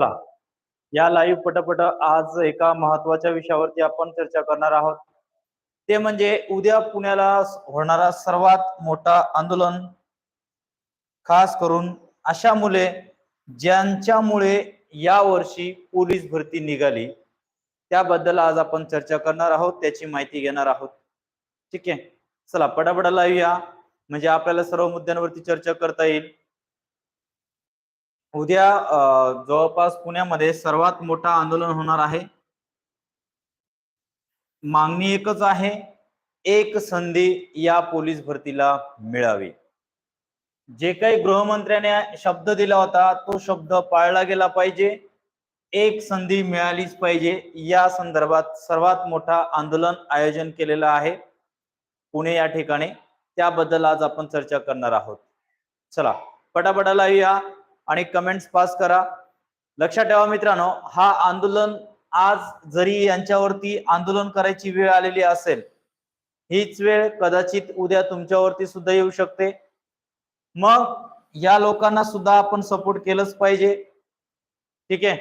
चला. या लाईव्ह पटपट आज एका महत्त्वाच्या विषयावरती आपण चर्चा करणार आहोत. ते म्हणजे उद्या पुण्याला होणारा सर्वात मोठा आंदोलन खास करून अशा मुले ज्यांच्यामुळे या वर्षी पोलीस भरती निघाली त्याबद्दल आज आपण चर्चा करणार आहोत त्याची माहिती घेणार आहोत. ठीक आहे? चला पटापटा लाईव्ह या. म्हणजे आपल्याला सर्व मुद्द्यांवरती चर्चा करता येईल. उद्या जवळपास पुण्यामध्ये सर्वात मोठं आंदोलन होणार आहे. मागणी एकच आहे एक संधी या पोलीस भरतीला मिळावी. जे काही गृहमंत्र्याने शब्द दिला होता तो शब्द पाळला गेला पाहिजे. एक संधी मिळालीच पाहिजे. या संदर्भात सर्वात मोठा आंदोलन आयोजन केलेलं आहे पुणे या ठिकाणी. त्याबद्दल आज आपण चर्चा करणार आहोत. चला पटापटा लावूया या आणि कमेंट्स पास करा. लक्षात ठेवा मित्रांनो हा आंदोलन आज जरी यांच्यावरती आंदोलन करायची वेळ आलेली असेल हीच वेळ कदाचित उद्या तुमच्यावरती सुद्धा येऊ शकते. मग या लोकांना सुद्धा आपण सपोर्ट केलंच पाहिजे. ठीक आहे?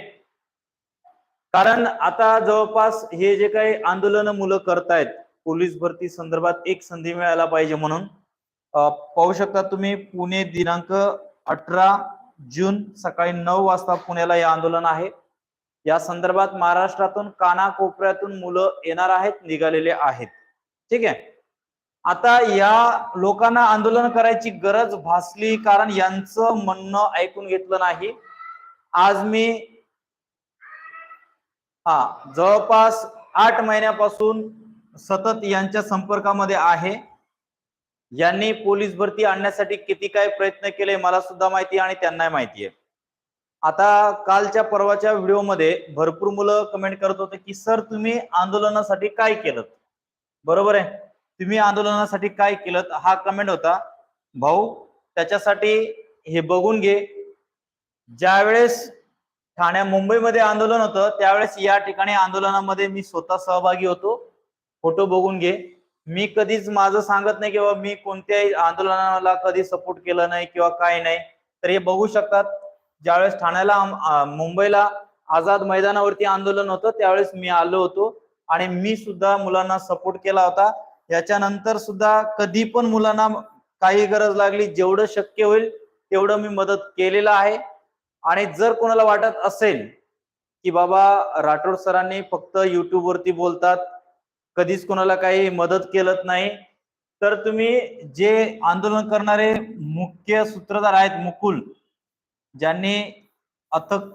कारण आता जवळपास हे जे काही आंदोलन मुलं करतायत पोलीस भरती संदर्भात एक संधी मिळायला पाहिजे म्हणून. पाहू शकता तुम्ही पुणे दिनांक अठरा जून सकाळी नऊ वाजता पुण्याला हे आंदोलन आहे. या संदर्भात महाराष्ट्रातून कानाकोपऱ्यातून मुलं येणार आहेत निघालेले आहेत. ठीक आहे? आता या लोकांना आंदोलन करायची गरज भासली कारण यांचं म्हणणं ऐकून घेतलं नाही. आज मी हा जवळपास आठ महिन्यापासून सतत यांच्या संपर्कामध्ये आहे. यांनी पोलीस भरती आणण्यासाठी किती काय प्रयत्न केले मला सुद्धा माहिती आणि त्यांनाही माहिती आहे. आता कालच्या परवाच्या व्हिडिओमध्ये भरपूर मुलं कमेंट करत होते की सर तुम्ही आंदोलनासाठी काय केलं बरोबर आहे. तुम्ही आंदोलनासाठी काय केलं हा कमेंट होता. भाऊ त्याच्यासाठी हे बघून घे. ज्यावेळेस ठाण्या मुंबईमध्ये आंदोलन होतं त्यावेळेस या ठिकाणी आंदोलनामध्ये मी स्वतः सहभागी होतो. फोटो बघून घे. मी कधीच माझं सांगत नाही किंवा मी कोणत्याही आंदोलनाला कधी सपोर्ट केलं नाही किंवा काय नाही. तर हे बघू शकतात. ज्यावेळेस ठाण्याला मुंबईला आझाद मैदानावरती आंदोलन होतं त्यावेळेस मी आलो होतो. आणि मी सुद्धा मुलांना सपोर्ट केला होता. याच्यानंतर सुद्धा कधी पण मुलांना काही गरज लागली जेवढं शक्य होईल तेवढं मी मदत केलेलं आहे. आणि जर कोणाला वाटत असेल की बाबा राठोड सरांनी फक्त युट्यूबवरती बोलतात कधीच कोणाला काही मदत केलत नाही. तर तुम्ही जे आंदोलन करणारे मुख्य सूत्रधार आहेत मुकुल ज्यांनी अथक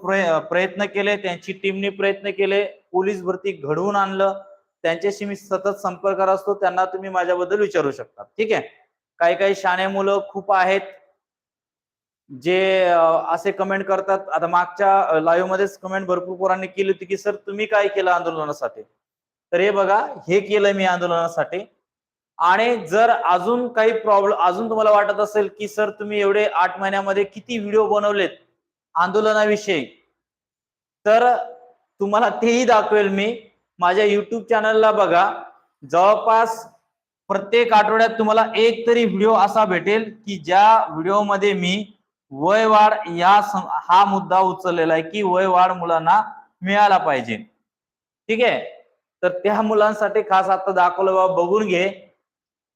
प्रयत्न केले त्यांची टीमने प्रयत्न केले पोलीस भरती घडवून आणलं त्यांच्याशी मी सतत संपर्कात असतो त्यांना तुम्ही माझ्याबद्दल विचारू शकता. ठीक आहे? काही काही शाणे मुलं खूप आहेत जे असे कमेंट करतात. आता मागच्या लाईव्ह मध्येच कमेंट भरपूर पोरांनी केली होती की सर तुम्ही काय केलं आंदोलनासाठी? तर हे बघा हे केलं मी आंदोलनासाठी. आणि जर अजून काही प्रॉब्लेम अजून तुम्हाला वाटत असेल की सर तुम्ही एवढे आठ महिन्यामध्ये किती व्हिडिओ बनवलेत आंदोलनाविषयी? तर तुम्हाला तेही दाखवेल मी. माझ्या युट्यूब चॅनलला बघा. जवळपास प्रत्येक आठवड्यात तुम्हाला एक तरी व्हिडिओ असा भेटेल की ज्या व्हिडिओमध्ये मी वय वाढ या हा मुद्दा उचललेला आहे की वय वाढ मुलांना मिळाला पाहिजे. ठीक आहे? तर त्या मुलांसाठी खास आता दाखवलं बाबा बघून घे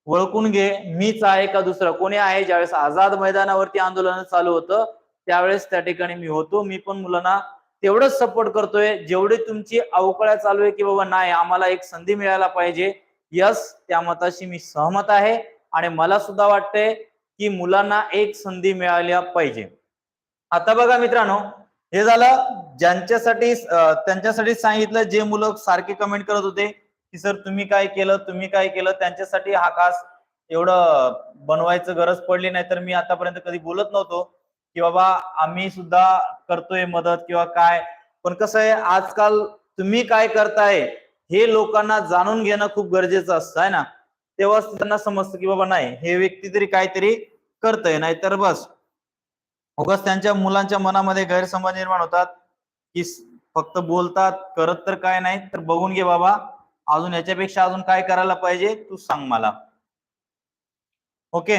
ओळखून घे मीच आहे का दुसरं? कोणी आहे? ज्यावेळेस आझाद मैदानावरती आंदोलन चालू होतं त्यावेळेस त्या ठिकाणी मी होतो. मी पण मुलांना तेवढंच सपोर्ट करतोय. जेवढी तुमची अवकळ्या चालू आहे की बाबा नाही आम्हाला एक संधी मिळायला पाहिजे. यस त्या मताशी मी सहमत आहे. आणि मला सुद्धा वाटतंय की मुलांना एक संधी मिळाल्या पाहिजे. आता बघा मित्रांनो हे झालं ज्यांच्यासाठी त्यांच्यासाठी सांगितलं जे मुलं सारखे कमेंट करत होते की सर तुम्ही काय केलं तुम्ही काय केलं? त्यांच्यासाठी हा खास एवढं बनवायचं गरज पडली नाही. तर मी आतापर्यंत कधी बोलत नव्हतो की बाबा आम्ही सुद्धा करतोय मदत किंवा काय. पण कसं आहे आजकाल तुम्ही काय करताय हे लोकांना जाणून घेणं खूप गरजेचं असतं आहे ना? तेव्हाच त्यांना समजतं की बाबा नाही हे व्यक्ती तरी काहीतरी करतय नाहीतर बस. उगाच त्यांच्या मुलांच्या मनामध्ये गैरसमज निर्माण होतात की फक्त बोलतात करत तर काय नाही तर बघून घे बाबा अजून याच्यापेक्षा अजून काय करायला पाहिजे तू सांग मला. ओके?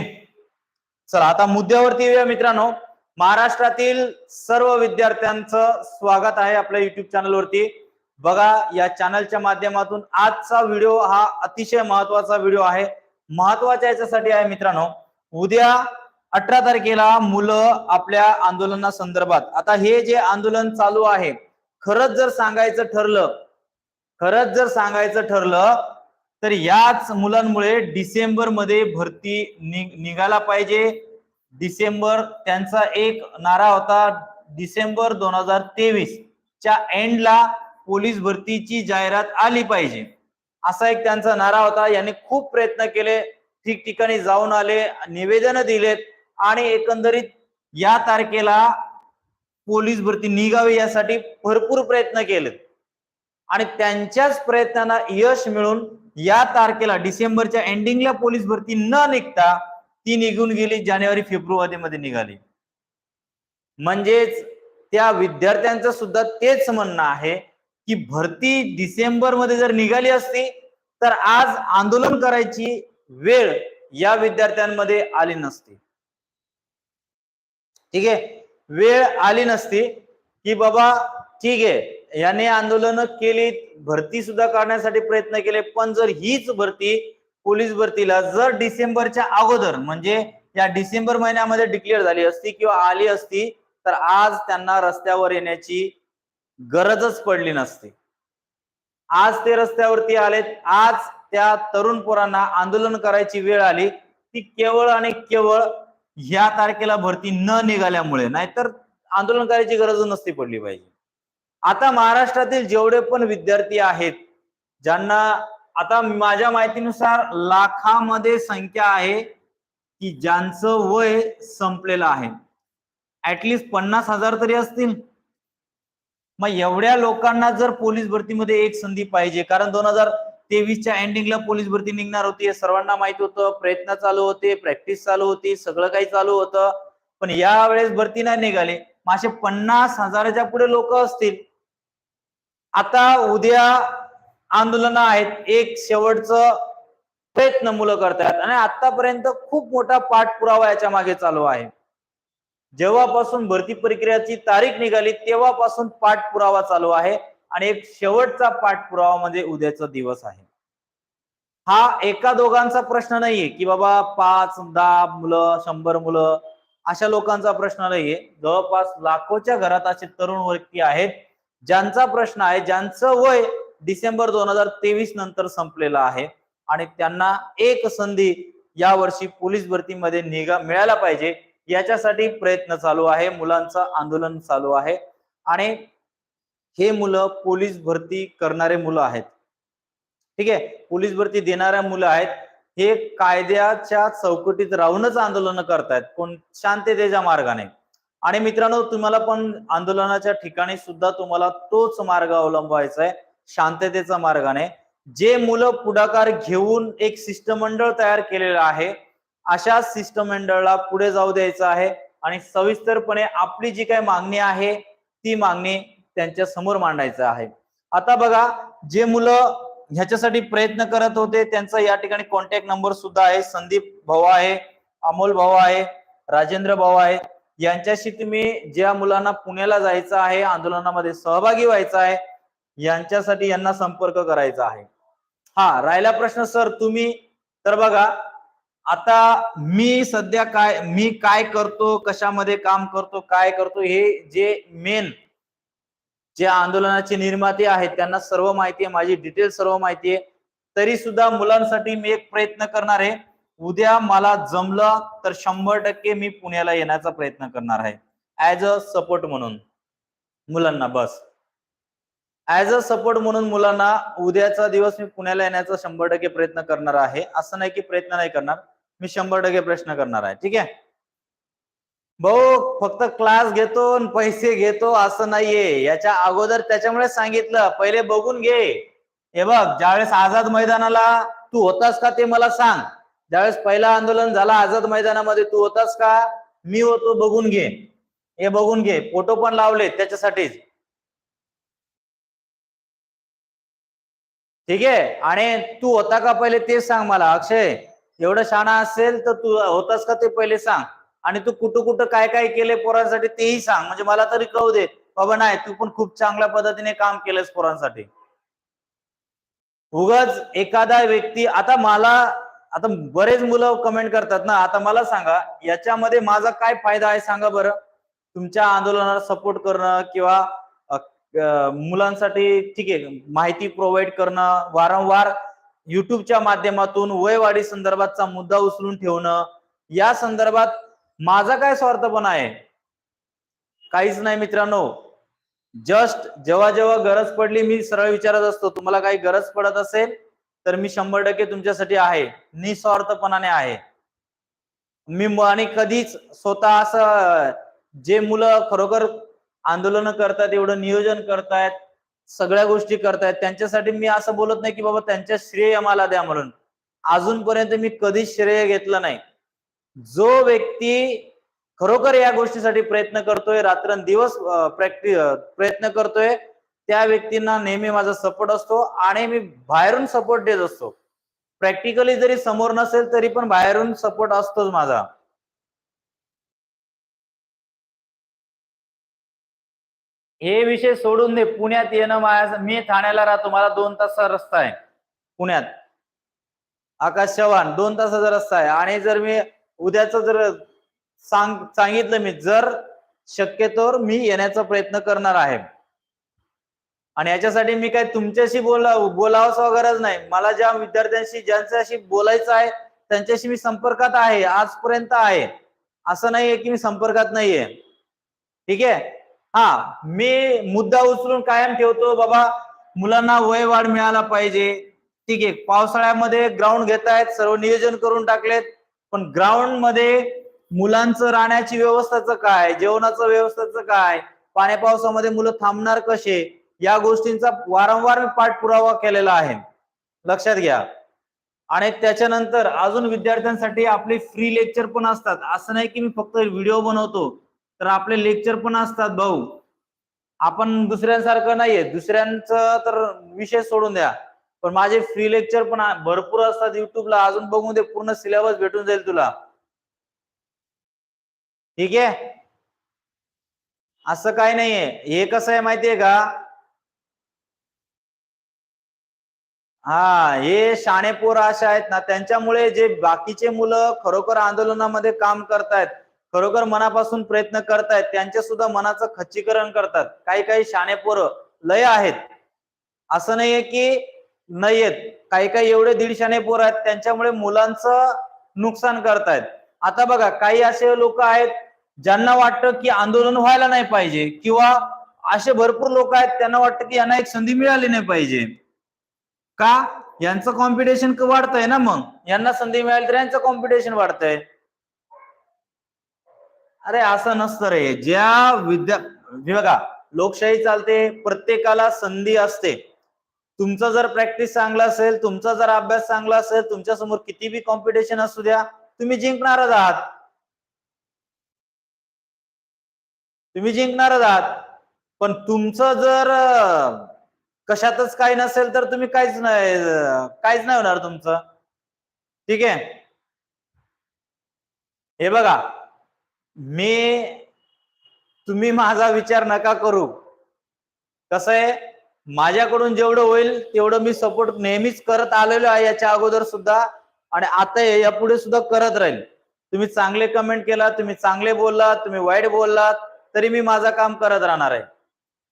चला आता मुद्द्यावरती येऊया मित्रांनो. महाराष्ट्रातील सर्व विद्यार्थ्यांचं स्वागत आहे आपल्या युट्यूब चॅनलवरती. बघा या चॅनलच्या माध्यमातून आजचा व्हिडिओ हा अतिशय महत्त्वाचा व्हिडिओ आहे. महत्त्वाच्या याच्यासाठी आहे मित्रांनो उद्या अठरा तारखेला मुलं आपल्या आंदोलना संदर्भात. आता हे जे आंदोलन चालू आहे खरंच जर सांगायचं ठरलं खरंच जर सांगायचं ठरलं तर याच मुलांमुळे डिसेंबरमध्ये भरती निघायला पाहिजे. डिसेंबर त्यांचा एक नारा होता डिसेंबर दोन हजार तेवीस च्या एंडला पोलीस भरतीची जाहिरात आली पाहिजे. असा एक त्यांचा नारा होता. यांनी खूप प्रयत्न केले ठिकठिकाणी जाऊन आले निवेदन दिलेत. आणि एकंदरीत या तारखेला पोलीस भरती निघावी यासाठी भरपूर प्रयत्न केलेत. आणि त्यांच्याच प्रयत्नांना यश मिळून या तारखेला डिसेंबरच्या एंडिंगला पोलीस भरती न निघता ती निघून गेली जानेवारी फेब्रुवारी मध्ये निघाली. म्हणजेच त्या विद्यार्थ्यांचं सुद्धा तेच म्हणणं आहे की भरती डिसेंबरमध्ये जर निघाली असती तर आज आंदोलन करायची वेळ या विद्यार्थ्यांमध्ये आली नसती. ठीक आहे? वेळ आली नसती की बाबा ठीक आहे याने आंदोलन केली भरती सुद्धा काढण्यासाठी प्रयत्न केले पण जर हीच भरती पोलीस भरतीला जर डिसेंबरच्या अगोदर म्हणजे या डिसेंबर महिन्यामध्ये डिक्लेअर झाली असती किंवा आली असती तर आज त्यांना रस्त्यावर येण्याची गरजच पडली नसती. आज ते रस्त्यावरती आलेत आज त्या तरुण पोरांना आंदोलन करायची वेळ आली ती केवळ आणि केवळ ह्या तारखेला भरती न निघाल्यामुळे नाहीतर आंदोलन करायची गरज नसती पडली पाहिजे. आता महाराष्ट्रातील जेवढे पण विद्यार्थी आहेत ज्यांना आता माझ्या माहितीनुसार लाखामध्ये संख्या आहे की ज्यांचं वय संपलेलं आहे. ऍटलिस्ट पन्नास हजार तरी असतील. मग एवढ्या लोकांना जर पोलीस भरतीमध्ये एक संधी पाहिजे कारण दोन हजार तेवीसच्या एंडिंगला पोलीस भरती निघणार होती. हे सर्वांना माहिती होतं. प्रयत्न चालू होते. प्रॅक्टिस चालू होती. सगळं काही चालू होतं. पण या वेळेस भरती नाही निघाली. मग पन्नास हजाराच्या पुढे लोक असतील. आता उद्या आंदोलन आहेत. एक शेवटचं प्रयत्न मुलं करतायत. आणि आतापर्यंत खूप मोठा पाठपुरावा याच्या मागे चालू आहे. जेव्हापासून भरती प्रक्रियाची तारीख निघाली तेव्हापासून पाठपुरावा चालू आहे. आणि एक शेवटचा पाठपुरावा म्हणजे उद्याचा दिवस आहे. हा एका दोघांचा प्रश्न नाहीये की बाबा पाच दहा मुलं शंभर मुलं अशा लोकांचा प्रश्न नाहीये. जवळपास लाखोच्या घरात असे तरुण व्यक्ती आहेत ज्यांचा प्रश्न आहे ज्यांचं वय डिसेंबर दोन हजार तेवीस नंतर संपलेलं आहे आणि त्यांना एक संधी या वर्षी पोलीस भरतीमध्ये निघा मिळायला पाहिजे. याच्यासाठी प्रयत्न चालू आहे मुलांचं आंदोलन चालू आहे आणि हे मुलं पोलीस भरती करणारे मुलं आहेत. ठीक आहे? पोलीस भरती देणाऱ्या मुलं आहेत. हे कायद्याच्या चौकटीत राहूनच आंदोलन करतायत. कोण शांततेच्या मार्गाने. आणि मित्रांनो तुम्हाला पण आंदोलनाच्या ठिकाणी सुद्धा तुम्हाला तोच मार्ग अवलंबायचा आहे. शांततेचा मार्गाने. जे मुलं पुढाकार घेऊन एक शिष्टमंडळ तयार केलेलं आहे अशा शिष्टमंडळाला पुढे जाऊ द्यायचं आहे. आणि सविस्तरपणे आपली जी काही मागणी आहे ती मागणी त्यांच्यासमोर मांडायचं आहे. आता बघा जे मुलं ह्याच्यासाठी प्रयत्न करत होते त्यांचा या ठिकाणी कॉन्टॅक्ट नंबर सुद्धा आहे. संदीप भाऊ आहे अमोल भाऊ आहे राजेंद्र भाऊ आहे. यांच्याशी तुम्ही ज्या मुलांना पुण्याला जायचं आहे आंदोलनामध्ये सहभागी व्हायचं आहे यांच्यासाठी यांना संपर्क करायचा आहे. हा राहिला प्रश्न सर तुम्ही तर बघा आता मी सध्या काय मी काय करतो कशामध्ये काम करतो काय करतो हे जे मेन जे आंदोलनाचे निर्माते आहेत त्यांना सर्व माहिती आहे माझी डिटेल सर्व माहिती आहे. तरी सुद्धा मुलांसाठी मी एक प्रयत्न करणार आहे. उद्या मला जमलं तर शंभर टक्के मी पुण्याला येण्याचा प्रयत्न करणार आहे. ऍज अ सपोर्ट म्हणून. मुलांना बस. ऍज अ सपोर्ट म्हणून मुलांना उद्याचा दिवस मी पुण्याला येण्याचा शंभर टक्के प्रयत्न करणार आहे. असं नाही की प्रयत्न नाही करणार. मी शंभर टक्के प्रश्न करणार आहे. ठीक आहे? भाऊ फक्त क्लास घेतो आणि पैसे घेतो असं नाहीये. याच्या अगोदर त्याच्यामुळे सांगितलं. पहिले बघून घे. हे बघ ज्यावेळेस आझाद मैदानाला तू होतास का ते मला सांग. ज्यावेळेस पहिला आंदोलन झाला आझाद मैदानामध्ये तू होतास का मी होतो बघून घे. हे बघून घे. फोटो पण लावले त्याच्यासाठीच. ठीक आहे? आणि तू होता का पहिले ते सांग मला अक्षय. एवढं शाणा असेल तर तू होतास का ते पहिले सांग. आणि तू कुठं कुठं काय काय केले पोरांसाठी तेही सांग. म्हणजे मला तरी कळू दे. बाबा नाही तू पण खूप चांगल्या पद्धतीने काम केलंस पोरांसाठी. उगाच एखादा व्यक्ती आता मला आता बरेच मुलं कमेंट करतात ना आता मला सांगा याच्यामध्ये माझा काय फायदा आहे सांगा बरं. तुमच्या आंदोलनाला सपोर्ट करणं किंवा मुलांसाठी ठीक आहे माहिती प्रोव्हाइड करणं वारंवार युट्यूबच्या माध्यमातून वयवाढी संदर्भातचा मुद्दा उचलून ठेवणं या संदर्भात माझा काय स्वार्थपणा आहे? काहीच नाही मित्रांनो. जस्ट जेव्हा जेव्हा गरज पडली मी सरळ विचारत असतो तुम्हाला काही गरज पडत असेल तर मी शंभर टक्के तुमच्यासाठी आहे. निस्वार्थपणाने आहे. मी आणि कधीच स्वतः असं जे मुलं खरोखर आंदोलन करतात एवढं नियोजन करतायत सगळ्या गोष्टी करतायत त्यांच्यासाठी मी असं बोलत नाही की बाबा त्यांच्या श्रेय मला द्या म्हणून. अजूनपर्यंत मी कधीच श्रेय घेतलं नाही. जो व्यक्ती खरोखर या गोष्टीसाठी प्रयत्न करतोय रात्रंदिवस प्रॅक्टिस प्रयत्न करतोय त्या व्यक्तींना नेहमी माझा सपोर्ट असतो आणि मी बाहेरून सपोर्ट देत असतो. प्रॅक्टिकली जरी समोर नसेल तरी पण बाहेरून सपोर्ट असतोच माझा. हे विषय सोडून दे. पुण्यात येणं माझ्या मी ठाण्याला राहतो. मला दोन तासचा रस्ता आहे. पुण्यात. आकाश चव्हाण दोन तासाचा रस्ता आहे. आणि जर मी उद्याच जर सांग सांगितलं मी जर शक्यतोवर मी येण्याचा प्रयत्न करणार आहे. आणि याच्यासाठी मी काय तुमच्याशी बोला बोलावं गरज नाही. मला ज्या विद्यार्थ्यांशी ज्यांच्याशी बोलायचं आहे त्यांच्याशी मी संपर्कात आहे आजपर्यंत आहे. असं नाहीये की मी संपर्कात नाहीये. ठीक आहे? हा मी मुद्दा उचलून कायम ठेवतो बाबा मुलांना वय वाढ मिळाला पाहिजे. ठीक आहे पावसाळ्यामध्ये ग्राउंड घेतायत सर्व नियोजन करून टाकलेत. पण ग्राउंडमध्ये मुलांचं राहण्याची व्यवस्थाचं काय? जेवणाचं व्यवस्थाचं काय? पाण्या पावसामध्ये मुलं थांबणार कसे? या गोष्टींचा वारंवार मी पाठपुरावा केलेला आहे. लक्षात घ्या. आणि त्याच्यानंतर अजून विद्यार्थ्यांसाठी आपले फ्री लेक्चर पण असतात. असं नाही की मी फक्त व्हिडिओ बनवतो तर आपले लेक्चर पण असतात भाऊ. आपण दुसऱ्यांसारखं नाहीये. दुसऱ्यांचं तर विषय सोडून द्या. पण माझे फ्री लेक्चर पण भरपूर असतात युट्यूबला अजून बघून दे पूर्ण सिलेबस भेटून जाईल तुला. ठीक आहे? असं काही नाहीये. हे कसं आहे माहितीये का? हा हे शाणे पोरं असे आहेत ना त्यांच्यामुळे जे बाकीचे मुलं खरोखर आंदोलनामध्ये काम करतायत खरोखर मनापासून प्रयत्न करतायत त्यांच्या सुद्धा मनाचं खच्चीकरण करतात. काही काही शाणे पोरं लय आहेत. असं नाहीये की नाहीयेत. काही काही एवढे दीडशाने पोर आहेत त्यांच्यामुळे मुलांचं नुकसान करतायत. आता बघा काही असे लोक आहेत ज्यांना वाटतं की आंदोलन व्हायला नाही पाहिजे किंवा असे भरपूर लोक आहेत त्यांना वाटतं की यांना एक संधी मिळाली नाही पाहिजे. का? यांचं कॉम्पिटिशन वाढतंय ना मग? यांना संधी मिळाली तर यांचं कॉम्पिटिशन वाढतंय. अरे असं नसतं रे. ज्या विद्या बघा लोकशाही चालते प्रत्येकाला संधी असते. तुमचा जर प्रॅक्टिस चांगला असेल तुमचा जर अभ्यास चांगला असेल तुमच्यासमोर किती बी कॉम्पिटिशन असू द्या तुम्ही जिंकणारच आहात. तुम्ही जिंकणारच आहात. पण तुमचं जर कशातच काही नसेल तर तुम्ही काहीच नाही काहीच नाही होणार तुमचं. ठीक आहे? हे बघा मी तुम्ही माझा विचार नका करू. कसं आहे? माझ्याकडून जेवढं होईल तेवढं मी सपोर्ट नेहमीच करत आलेलो आहे याच्या अगोदर सुद्धा. आणि आता यापुढे सुद्धा करत राहील. तुम्ही चांगले कमेंट केला तुम्ही चांगले बोललात तुम्ही वाईट बोललात तरी मी माझं काम करत राहणार आहे.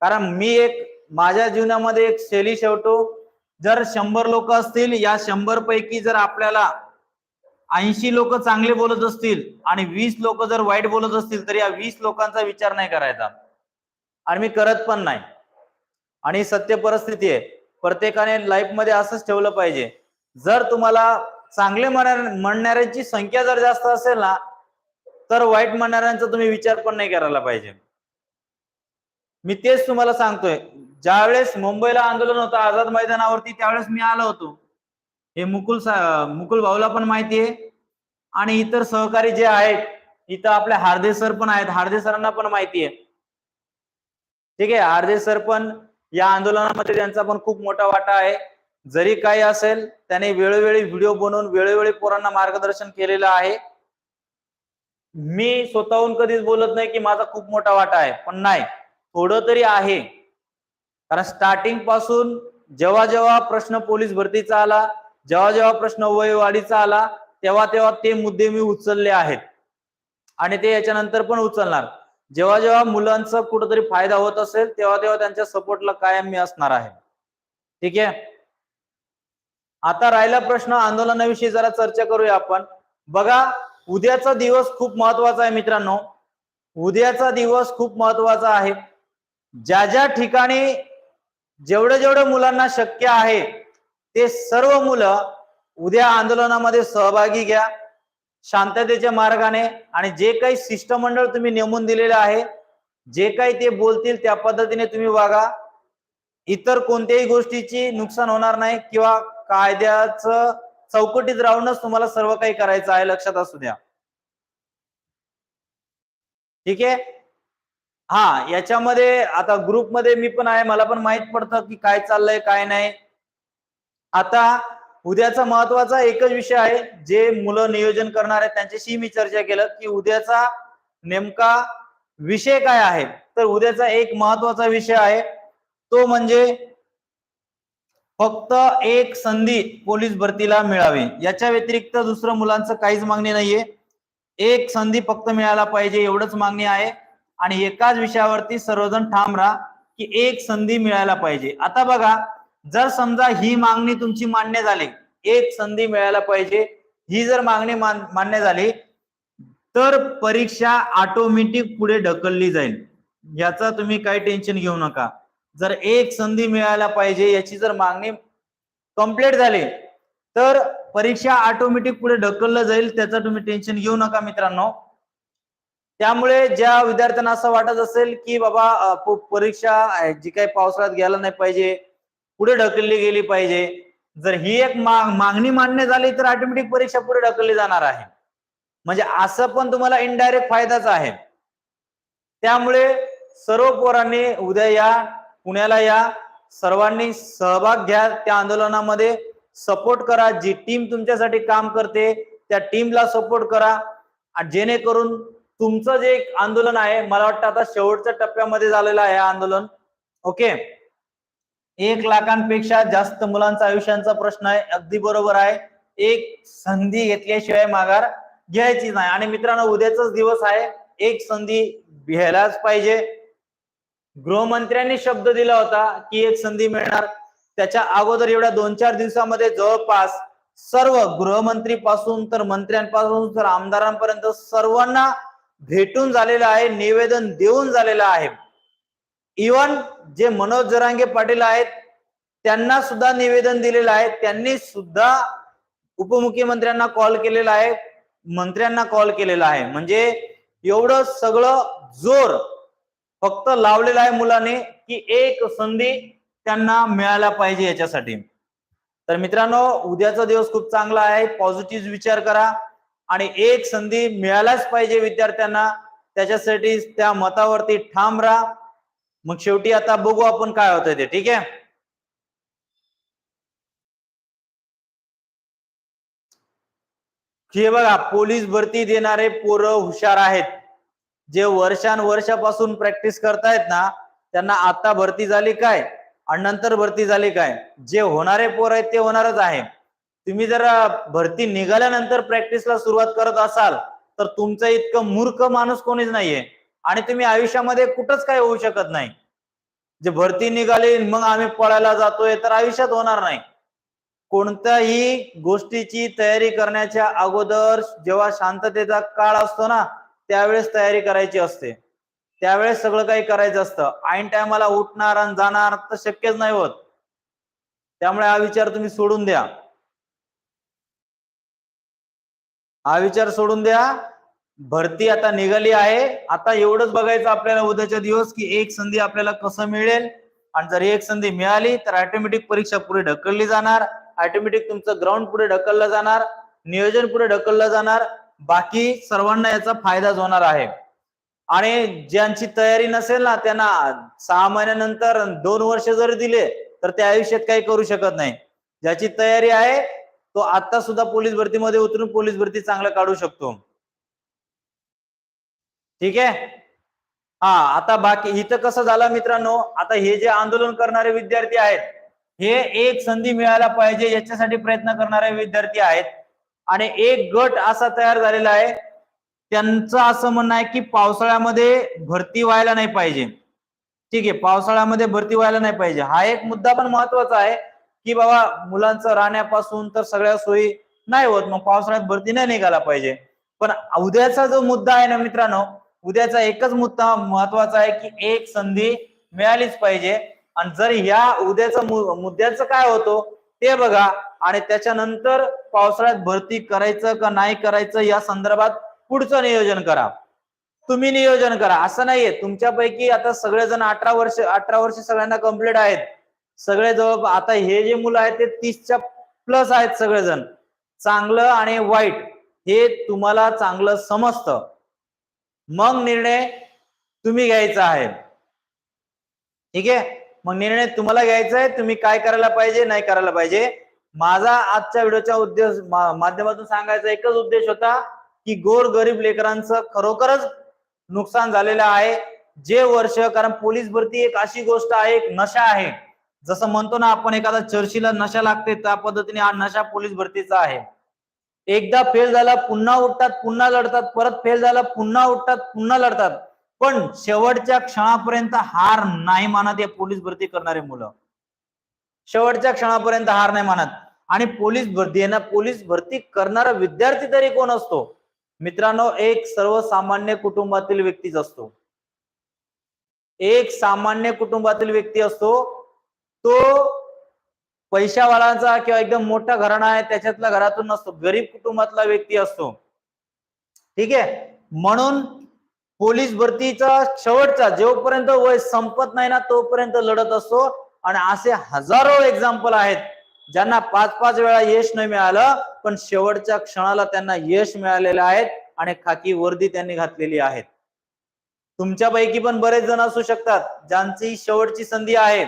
कारण मी एक माझ्या जीवनामध्ये एक शैली शेवटो. जर शंभर लोक असतील या शंभर पैकी जर आपल्याला ऐंशी लोक चांगले बोलत असतील आणि वीस लोक जर वाईट बोलत असतील तर या वीस लोकांचा विचार नाही करायचा. आणि मी करत पण नाही. आणि सत्य परिस्थिती आहे. प्रत्येकाने लाईफमध्ये असंच ठेवलं पाहिजे. जर तुम्हाला चांगले म्हणणाऱ्यांची संख्या जर जास्त असेल ना तर वाईट म्हणणाऱ्यांचा तुम्ही विचार पण नाही करायला पाहिजे. मी तेच तुम्हाला सांगतोय. ज्यावेळेस मुंबईला आंदोलन होतं आझाद मैदानावरती त्यावेळेस मी आलो होतो. हे मुकुल मुकुल भाऊला पण माहिती आहे. आणि इतर सहकारी जे आहेत इथं आपले हार्दे सर पण आहेत. हार्दे सरांना पण माहिती आहे. ठीक आहे हार्दे सर पण या आंदोलनामध्ये त्यांचा पण खूप मोठा वाटा आहे. जरी काही असेल त्याने वेळोवेळी व्हिडिओ बनवून वेळोवेळी पोरांना मार्गदर्शन केलेलं आहे. मी स्वतःहून कधीच बोलत नाही की माझा खूप मोठा वाटा आहे पण नाही. थोडं तरी आहे. कारण स्टार्टिंगपासून जेव्हा जेव्हा प्रश्न पोलीस भरतीचा आला जेव्हा जेव्हा प्रश्न वयवाढीचा आला तेव्हा तेव्हा ते मुद्दे मी उचलले आहेत. आणि ते याच्यानंतर पण उचलणार. जेव्हा जेव्हा मुलांचा कुठंतरी फायदा होत असेल तेव्हा तेव्हा त्यांच्या सपोर्टला कायम मी असणार आहे. ठीक आहे? आता राहिला प्रश्न आंदोलनाविषयी जरा चर्चा करूया आपण. बघा उद्याचा दिवस खूप महत्त्वाचा आहे मित्रांनो. उद्याचा दिवस खूप महत्त्वाचा आहे. ज्या ज्या ठिकाणी जेवढे जेवढे मुलांना शक्य आहे ते सर्व मुलं उद्या आंदोलनामध्ये सहभागी घ्या. शांततेच्या मार्गाने आणि जे काही शिष्टमंडळ तुम्ही नेमून दिलेलं आहे जे काही ते बोलतील त्या पद्धतीने तुम्ही वागा. इतर कोणत्याही गोष्टीची नुकसान होणार नाही किंवा कायद्याचं चौकटीत राहूनच तुम्हाला सर्व काही करायचं आहे लक्षात असू द्या. ठीक आहे? हा याच्यामध्ये आता ग्रुपमध्ये मी पण आहे मला पण माहीत पडतं की काय चाललंय काय नाही. आता उद्याचा महत्त्वाचा एकच विषय आहे जे मुलं नियोजन करणार आहेत त्यांच्याशी मी चर्चा केलं की उद्याचा नेमका विषय काय आहे. तर उद्याचा एक महत्त्वाचा विषय आहे तो म्हणजे फक्त एक संधी पोलीस भरतीला मिळावी. याच्या व्यतिरिक्त दुसरं मुलांचं काहीच मागणी नाहीये. एक संधी फक्त मिळायला पाहिजे एवढंच मागणी आहे. आणि एकाच विषयावरती सर्वजण ठाम राहा की एक संधी मिळायला पाहिजे. आता बघा जर समजा ही मागणी तुमची मान्य झाली एक संधी मिळायला पाहिजे ही जर मागणी मान्य झाली तर परीक्षा ऑटोमॅटिक पुढे ढकलली जाईल. याचा तुम्ही काही टेन्शन घेऊ नका. जर एक संधी मिळायला पाहिजे याची जर मागणी कंप्लीट झाली तर परीक्षा ऑटोमॅटिक पुढे ढकललं जाईल त्याचं तुम्ही टेन्शन घेऊ नका मित्रांनो. त्यामुळे ज्या विद्यार्थ्यांना असं वाटत असेल की बाबा परीक्षा जी काही पावसाळ्यात घ्यायला नाही पाहिजे पुढे ढकलली गेली पाहिजे. जर ही एक मागणी मान्य झाली तर ऑटोमॅटिक परीक्षा पुढे ढकलली जाणार आहे. म्हणजे असं पण तुम्हाला इनडायरेक्ट फायदाच आहे. त्यामुळे सर्व पोरांनी उद्या या पुण्याला या सर्वांनी सहभाग घ्या. त्या आंदोलनामध्ये सपोर्ट करा. जी टीम तुमच्यासाठी काम करते त्या टीमला सपोर्ट करा. जेणेकरून तुमचं जे एक आंदोलन आहे मला वाटतं आता शेवटच्या टप्प्यामध्ये झालेलं आहे आंदोलन. ओके एक लाखांपेक्षा जास्त मुलांचा आयुष्यांचा प्रश्न आहे. अगदी बरोबर आहे. एक संधी घेतल्याशिवाय माघार घ्यायची नाही. आणि मित्रांनो उद्याचाच दिवस आहे. एक संधी घ्यायलाच पाहिजे. गृहमंत्र्यांनी शब्द दिला होता की एक संधी मिळणार. त्याच्या अगोदर एवढ्या दोन चार दिवसामध्ये जवळपास सर्व गृहमंत्री पासून तर मंत्र्यांपासून तर आमदारांपर्यंत सर्वांना भेटून झालेलं आहे. निवेदन देऊन झालेलं आहे. इवन जे मनोज जरांगे पाटील आहेत त्यांना सुद्धा निवेदन दिलेलं आहे. त्यांनी सुद्धा उपमुख्यमंत्र्यांना कॉल केलेला आहे मंत्र्यांना कॉल केलेला आहे. म्हणजे एवढं सगळं जोर फक्त लावलेला आहे मुलाने की एक संधी त्यांना मिळायला पाहिजे याच्यासाठी. तर मित्रांनो उद्याचा दिवस खूप चांगला आहे. पॉझिटिव्ह विचार करा. आणि एक संधी मिळायलाच पाहिजे विद्यार्थ्यांना. त्याच्यासाठी त्या मतावरती ठाम राहा. मग शेवटी आता बघू आपण काय होतंय ते ठीक आहे? हे बघा पोलीस भरती देणारे पोरं हुशार आहेत. जे वर्षानुवर्षापासून प्रॅक्टिस करतायत ना त्यांना आता भरती झाली काय? आणि नंतर भरती झाली काय? जे होणारे पोर आहेत ते होणारच आहे. तुम्ही जर भरती निघाल्यानंतर प्रॅक्टिसला सुरुवात करत असाल तर तुमचं इतकं मूर्ख माणूस कोणीच नाहीये. आणि तुम्ही आयुष्यामध्ये कुठंच काय होऊ शकत नाही. जे भरती निघाली मग आम्ही पळायला जातोय तर आयुष्यात होणार नाही. कोणत्याही गोष्टीची तयारी करण्याच्या अगोदर जेव्हा शांततेचा काळ असतो ना त्यावेळेस तयारी करायची असते. त्यावेळेस सगळं काही करायचं असतं. ऐन टायमाला उठणार आणि जाणार तर शक्यच नाही होत. त्यामुळे हा विचार तुम्ही सोडून द्या. हा विचार सोडून द्या. भरती आता निघाली आहे. आता एवढंच बघायचं आपल्याला उद्याच्या दिवस की एक संधी आपल्याला कसं मिळेल. आणि जर एक संधी मिळाली तर ऑटोमॅटिक परीक्षा पुढे ढकलली जाणार. ऑटोमॅटिक तुमचं ग्राउंड पुढे ढकललं जाणार. नियोजन पुढे ढकललं जाणार. बाकी सर्वांना याचा फायदाच होणार आहे. आणि ज्यांची तयारी नसेल ना त्यांना सहा महिन्यानंतर दोन वर्ष जरी दिले तर ते आयुष्यात काही करू शकत नाही. ज्याची तयारी आहे तो आता सुद्धा पोलीस भरतीमध्ये उतरून पोलीस भरती चांगलं काढू शकतो. ठीक आहे? हा आता बाकी इथं कसं झालं मित्रांनो आता हे जे आंदोलन करणारे विद्यार्थी आहेत हे एक संधी मिळायला पाहिजे याच्यासाठी प्रयत्न करणारे विद्यार्थी आहेत. आणि एक गट असा तयार झालेला आहे त्यांचं असं म्हणणं आहे की पावसाळ्यामध्ये भरती व्हायला नाही पाहिजे. ठीक आहे पावसाळ्यामध्ये भरती व्हायला नाही पाहिजे. हा एक मुद्दा पण महत्त्वाचा आहे की बाबा मुलांचं राहण्यापासून तर सगळ्या सोयी नाही होत मग पावसाळ्यात भरती नाही निघायला पाहिजे. पण उद्याचा जो मुद्दा आहे ना मित्रांनो उद्याचा एकच मुद्दा महत्त्वाचा आहे की एक संधी मिळालीच पाहिजे. आणि जर ह्या उद्याचा मुद्द्याचं काय होतो ते बघा. आणि त्याच्यानंतर पावसाळ्यात भरती करायचं का नाही करायचं या संदर्भात पुढचं नियोजन करा. तुम्ही नियोजन करा. असं नाहीये. तुमच्यापैकी आता सगळेजण अठरा वर्ष अठरा वर्ष सगळ्यांना कंप्लीट आहेत. सगळे जवळ आता हे जे मुलं आहेत ते तीसच्या प्लस आहेत सगळेजण. चांगलं आणि वाईट हे तुम्हाला चांगलं समजतं. मग निर्णय तुम्ही घ्यायचा आहे. ठीक आहे? मग निर्णय तुम्हाला घ्यायचा आहे तुम्ही काय करायला पाहिजे नाही करायला पाहिजे? माझा आजच्या व्हिडिओच्या उद्देश माध्यमातून सांगायचा एकच उद्देश होता की गोर गरीब लेकरांचं खरोखरच नुकसान झालेलं आहे. जे वर्ष कारण पोलीस भरती एक अशी गोष्ट आहे एक नशा आहे. जसं म्हणतो ना आपण एखादा चर्चीला नशा लागते त्या पद्धतीने हा नशा पोलीस भरतीचा आहे. एकदा फेल झाला पुन्हा उठतात पुन्हा लढतात परत फेल झाला पुन्हा उठतात पुन्हा लढतात. पण शेवटच्या क्षणापर्यंत हार नाही मानत या पोलीस भरती करणारे मुलं. शेवटच्या क्षणापर्यंत हार नाही मानत. आणि पोलीस भरती आहे पोलीस भरती करणारा विद्यार्थी तरी कोण असतो? मित्रांनो एक सर्वसामान्य कुटुंबातील व्यक्तीच असतो. एक सामान्य कुटुंबातील व्यक्ती असतो तो पैशावालांचा किंवा एकदम मोठा घराणा आहे त्याच्यातल्या घरातून नसतो. गरीब कुटुंबातला व्यक्ती असतो. ठीक आहे? म्हणून पोलीस भरतीचा शेवटचा जोपर्यंत वय संपत नाही ना तोपर्यंत लढत असतो. आणि असे हजारो एक्झाम्पल आहेत ज्यांना पाच पाच वेळा यश नाही मिळालं पण शेवटच्या क्षणाला त्यांना यश मिळालेलं आहे आणि खाकी वर्दी त्यांनी घातलेली आहेत. तुमच्यापैकी पण बरेच जण असू शकतात ज्यांची शेवटची संधी आहे.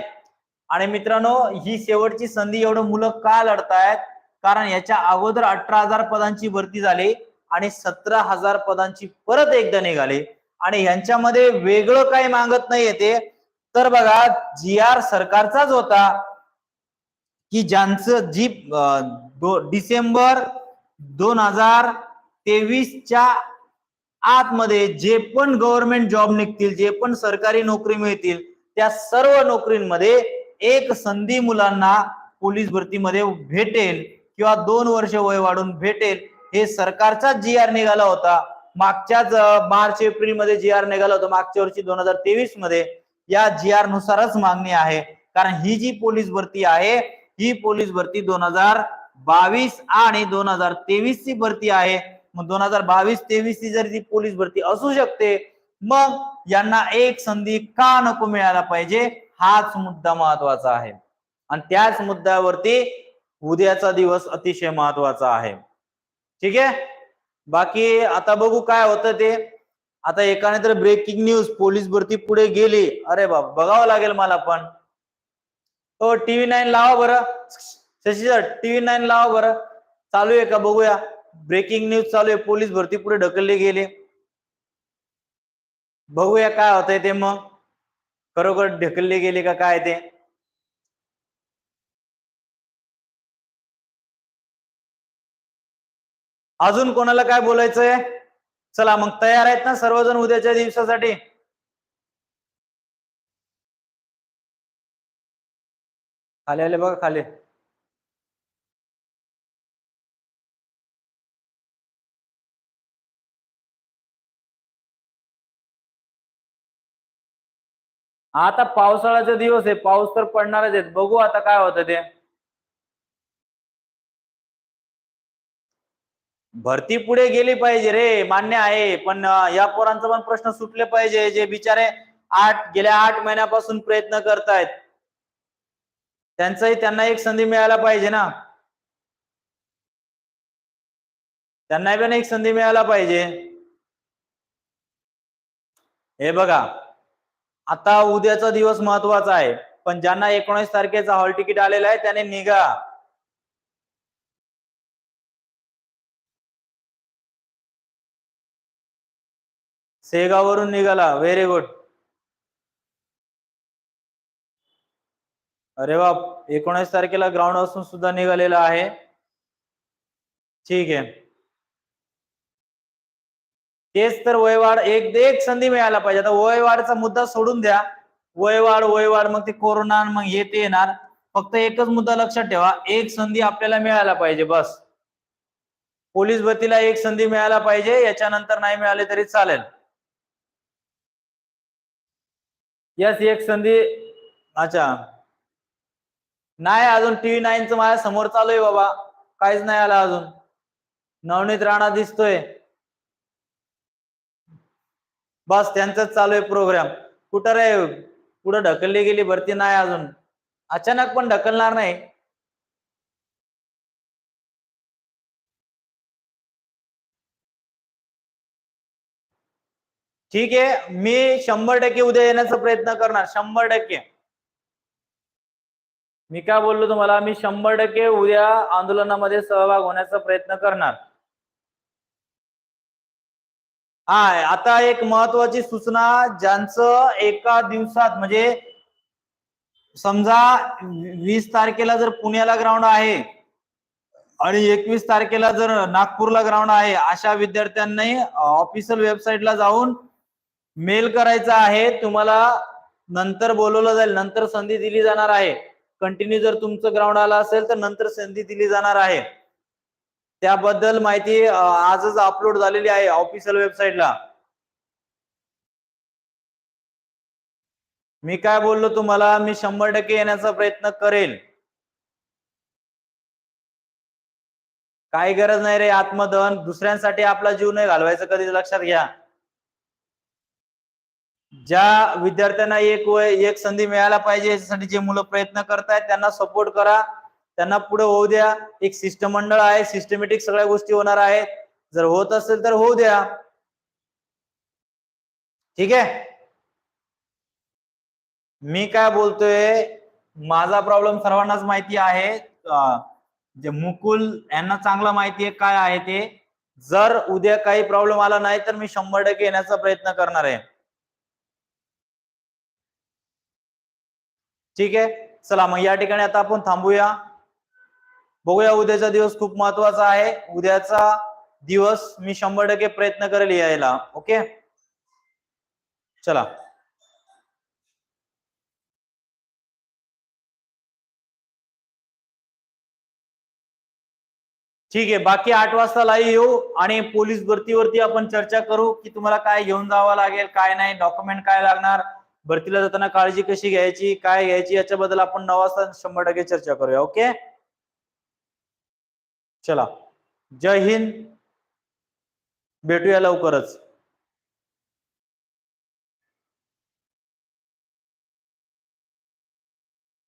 आणि मित्रांनो ही शेवटची संधी एवढं मुलं का लढतायत? कारण याच्या अगोदर अठरा हजार पदांची भरती झाली आणि सतरा हजार पदांची परत एकदा निघाली. आणि यांच्यामध्ये वेगळं काही मागत नाहीये ते. तर बघा जी आर सरकारचाच होता की ज्यांचं जी दो- डिसेंबर दोन हजार तेवीसच्या आतमध्ये जे पण गव्हर्नमेंट जॉब निघतील जे पण सरकारी नोकरी मिळतील त्या सर्व नोकरींमध्ये एक संधी मुलांना पोलीस भरतीमध्ये भेटेल किंवा दोन वर्ष वय वाढून भेटेल हे सरकारचाच जी आर निघाला होता. मागच्याच मार्च एप्रिलमध्ये जी आर निघाला होता. मागच्या वर्षी दोन हजार तेवीसमध्ये या जी आर नुसारच मागणी आहे. कारण ही जी पोलीस भरती आहे ही पोलीस भरती दोन हजार बावीस आणि दोन हजार तेवीस ची भरती आहे. मग दोन हजार बावीस तेवीस ची जर ती पोलीस भरती असू शकते मग यांना एक संधी का नको मिळायला पाहिजे? हाच मुद्दा महत्त्वाचा आहे. आणि त्याच मुद्द्यावरती उद्याचा दिवस अतिशय महत्त्वाचा आहे. ठीक आहे? बाकी आता बघू काय होतं ते. आता एकाने तर ब्रेकिंग न्यूज पोलीस भरती पुढे गेली. अरे बाप बघावं लागेल मला पण. हो टीव्ही नाईन लावा बरं. शशी सर टीव्ही नाईन लावा बरं. चालू आहे का? बघूया. ब्रेकिंग न्यूज चालू आहे. पोलीस भरती पुढे ढकलली गेली. बघूया काय होतंय ते मग. खरोखर ढकलले गेले का काय ते? अजून कोणाला काय बोलायचंय? चला मग तयार आहेत ना सर्वजण उद्याच्या दिवसासाठी? खाली आले बघा खाली. आता पावसाळ्याचा दिवस आहे पाऊस तर पडणारच आहेत. बघू आता काय होतं ते. भरती पुढे गेली पाहिजे रे मान्य आहे. पण या पोरांचा पण प्रश्न सुटले पाहिजे जे बिचारे आठ गेल्या आठ महिन्यापासून प्रयत्न करतायत. त्यांचाही त्यांना एक संधी मिळायला पाहिजे ना. त्यांना पण एक संधी मिळायला पाहिजे. हे बघा. आता उद्याचा दिवस महत्त्वाचा आहे पण ज्यांना एकोणीस तारखेचा हॉल तिकीट आलेला आहे त्याने निघा. सेगावरून निघाला. व्हेरी गुड अरे बाप एकोणीस तारखेला ग्राउंड असून सुद्धा निघालेला आहे. ठीक आहे. तेच तर वयवाढ एक एक संधी मिळायला पाहिजे. आता वयवाढचा मुद्दा सोडून द्या. वयवाढ वयवाढ मग ते कोरोना मग हे ते येणार. फक्त एकच मुद्दा लक्षात ठेवा. एक संधी आपल्याला मिळायला पाहिजे बस. पोलीस भरतीला एक संधी मिळायला पाहिजे याच्यानंतर नाही मिळाले तरी चालेल. यस एक संधी. अच्छा. नाही अजून टीव्ही नाईनचं माझ्यासमोर चालू आहे बाबा. काहीच नाही आला अजून. नवनीत राणा दिसतोय. बस त्यांचाच चालू आहे प्रोग्राम कुठं रे? पुढे ढकलली गेली भरती नाही अजून. अचानक पण ढकलणार नाही. ठीक आहे मी शंभर टक्के उद्या येण्याचा प्रयत्न करणार शंभर टक्के. मी काय बोललो तुम्हाला? मी शंभर टक्के उद्या आंदोलनामध्ये सहभाग होण्याचा प्रयत्न करणार. हा आता एक महत्वाची सूचना ज्यांचं एका दिवसात म्हणजे समजा वीस तारखेला जर पुण्याला ग्राउंड आहे आणि एकवीस तारखेला जर नागपूरला ग्राउंड आहे अशा विद्यार्थ्यांनी ऑफिशियल वेबसाईटला जाऊन मेल करायचा आहे. तुम्हाला नंतर बोलवलं जाईल नंतर संधी दिली जाणार आहे. कंटिन्यू जर तुमचं ग्राउंड आला असेल तर नंतर संधी दिली जाणार आहे. त्याबद्दल माहिती आजच अपलोड झालेली आहे ऑफिशियल वेबसाईटला मी काय बोललो तुम्हाला? मी शंभर टक्के येण्याचा प्रयत्न करेल. काही गरज नाही रे आत्मदहन. दुसऱ्यांसाठी आपला जीव नाही घालवायचं कधी लक्षात घ्या. ज्या विद्यार्थ्यांना एक वय एक संधी मिळायला पाहिजे याच्यासाठी जे मुलं प्रयत्न करतायत त्यांना सपोर्ट करा. त्यांना पुढे होऊ द्या. एक शिष्टमंडळ आहे सिस्टमॅटिक सगळ्या गोष्टी होणार आहेत. जर होत असेल तर होऊ द्या. ठीक आहे? मी काय बोलतोय? माझा प्रॉब्लेम सर्वांनाच माहिती आहे. जे मुकुल यांना चांगलं माहिती आहे काय आहे ते. जर उद्या काही प्रॉब्लेम आला नाही तर मी शंभर टक्के येण्याचा प्रयत्न करणार आहे. ठीक आहे? चला मग या ठिकाणी आता आपण थांबूया. बघूया उद्याचा दिवस खूप महत्त्वाचा आहे. उद्याचा दिवस मी शंभर टक्के प्रयत्न करेल यायला. ओके? चला. ठीक आहे बाकी आठ वाजता लाईव्ह येऊ आणि पोलीस भरतीवरती आपण चर्चा करू की तुम्हाला काय घेऊन जावं लागेल काय नाही डॉक्युमेंट काय लागणार भरतीला जाताना काळजी कशी घ्यायची काय घ्यायची याच्याबद्दल आपण नऊ वाजता शंभर टक्के चर्चा करूया. ओके? चला. जय हिंद. भेटूया लवकरच.